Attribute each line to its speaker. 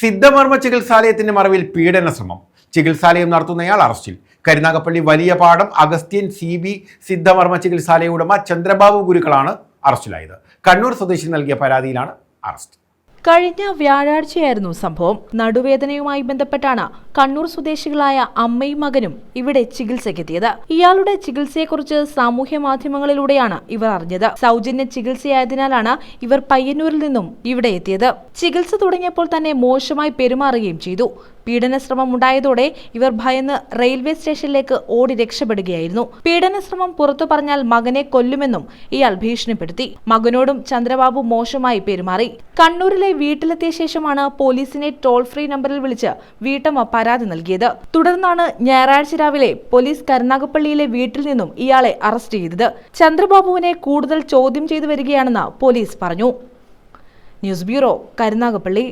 Speaker 1: സിദ്ധമർമ്മ ചികിത്സാലയത്തിന്റെ മറവിൽ പീഡന ശ്രമം. ചികിത്സാലയം നടത്തുന്നയാൾ അറസ്റ്റിൽ. കരുനാഗപ്പള്ളി വലിയ പാടം അഗസ്ത്യൻ സി ബി സിദ്ധമർമ്മ ചികിത്സാലയ ഉടമ ചന്ദ്രബാബു ഗുരുക്കളാണ് അറസ്റ്റിലായത്. കണ്ണൂർ സ്വദേശി നൽകിയ പരാതിയിലാണ് അറസ്റ്റ്.
Speaker 2: കഴിഞ്ഞ വ്യാഴാഴ്ചയായിരുന്നു സംഭവം. നടുവേദനയുമായി ബന്ധപ്പെട്ടാണ് കണ്ണൂർ സ്വദേശികളായ അമ്മയും മകനും ഇവിടെ ചികിത്സയ്ക്കെത്തിയത്. ഇയാളുടെ ചികിത്സയെക്കുറിച്ച് സാമൂഹ്യ മാധ്യമങ്ങളിലൂടെയാണ് ഇവർ അറിഞ്ഞത്. സൗജന്യ ചികിത്സയായതിനാലാണ് ഇവർ പയ്യന്നൂരിൽ നിന്നും ഇവിടെ എത്തിയത്. ചികിത്സ തുടങ്ങിയപ്പോൾ തന്നെ മോശമായി പെരുമാറുകയും ചെയ്തു. പീഡനശ്രമം ഉണ്ടായതോടെ ഇവർ ഭയന്ന് റെയിൽവേ സ്റ്റേഷനിലേക്ക് ഓടി രക്ഷപ്പെടുകയായിരുന്നു. പീഡനശ്രമം പുറത്തു പറഞ്ഞാൽ മകനെ കൊല്ലുമെന്നും ഇയാൾ ഭീഷണിപ്പെടുത്തി. മകനോടും ചന്ദ്രബാബു മോശമായി പെരുമാറി. കണ്ണൂരിലെ വീട്ടിലെത്തിയ ശേഷമാണ് പോലീസിനെ ടോൾ ഫ്രീ നമ്പറിൽ വിളിച്ച് വീട്ടമ്മ പരാതി നൽകിയത്. തുടർന്നാണ് ഞായറാഴ്ച രാവിലെ പോലീസ് കരുനാഗപ്പള്ളിയിലെ വീട്ടിൽ നിന്നും ഇയാളെ അറസ്റ്റ് ചെയ്തത്. ചന്ദ്രബാബുവിനെ കൂടുതൽ ചോദ്യം ചെയ്തു വരികയാണെന്ന് പോലീസ് പറഞ്ഞു. News bureau Karunagappally.